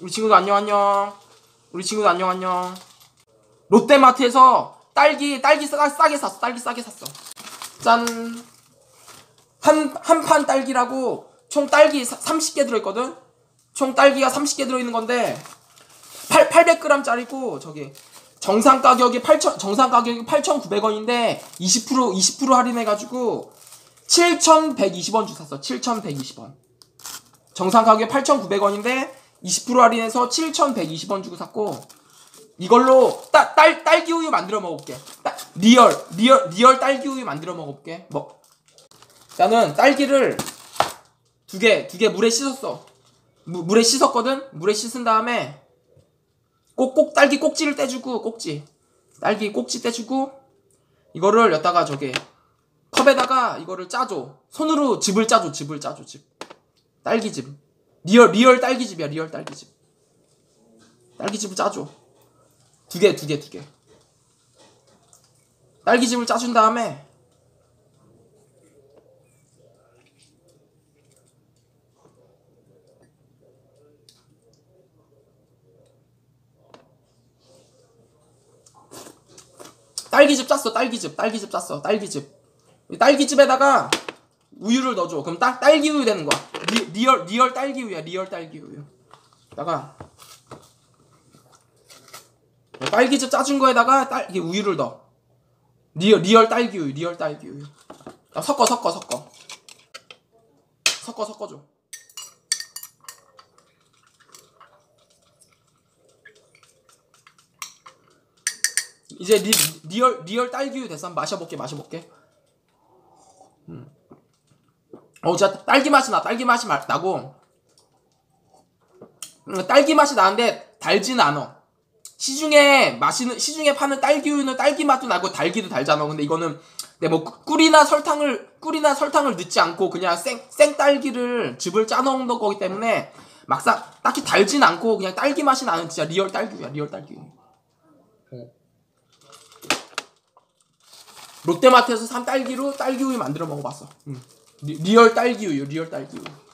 우리 친구들 안녕 안녕. 우리 친구들 안녕 안녕. 롯데마트에서 딸기 딸기 싸, 싸게 샀어. 딸기 싸게 샀어. 짠. 한 한 판 딸기라고 총 딸기 30개 들어 있거든. 총 딸기가 30개 들어 있는 건데 8 800g짜리고 저기 정상 가격이 8천 정상 가격이 8,900원인데 20% 20% 할인해 가지고 7,120원 주 샀어. 7,120원. 정상 가격이 8,900원인데 20% 할인해서 7,120원 주고 샀고 이걸로 따, 딸 딸기 우유 만들어 먹어볼게. 따, 리얼 리얼 리얼 딸기 우유 만들어 먹어볼게. 뭐 나는 딸기를 두 개 두 개 물에 씻었어. 무, 물에 씻었거든. 물에 씻은 다음에 꼭꼭 딸기 꼭지를 떼주고 꼭지 딸기 꼭지 떼주고 이거를 여기다가 저기 컵에다가 이거를 짜줘. 손으로 즙을 짜줘. 즙을 짜줘. 즙. 딸기즙. 리얼 리얼 딸기즙이야. 리얼 딸기즙. 딸기즙을 짜줘. 두 개, 두 개, 두 개. 딸기즙을 짜준 다음에 딸기즙 짰어. 딸기즙. 딸기즙 짰어. 딸기즙. 이 딸기즙에다가 우유를 넣어줘. 그럼 딸, 딸기 우유 되는 거야. 리, 리얼 리얼 딸기 우유야. 리얼 딸기 우유. 다가 딸기즙 짜준 거에다가 딸 이게 우유를 넣어. 리얼 리얼 딸기 우유. 리얼 딸기 우유. 야, 섞어 섞어 섞어. 섞어 섞어줘. 이제 리, 리얼 리얼 딸기 우유 됐어. 마셔볼게 마셔볼게. 음. 어, 진짜 딸기 맛이 나. 딸기 맛이 마- 나고. 음, 딸기 맛이 나는데 달지는 않아. 시중에 마시는 시중에 파는 딸기 우유는 딸기 맛도 나고 달기도 달잖아. 근데 이거는 내뭐 꿀이나 설탕을 꿀이나 설탕을 넣지 않고 그냥 생, 생 딸기를 즙을 짜 넣은 거기 때문에 막상 딱히 달진 않고 그냥 딸기 맛이 나는 진짜 리얼 딸기우야. 리얼 딸기우. 롯데마트에서 산 딸기로 딸기 우유 만들어 먹어봤어. 응. 리, 리얼 딸기우유. 리얼 딸기우유.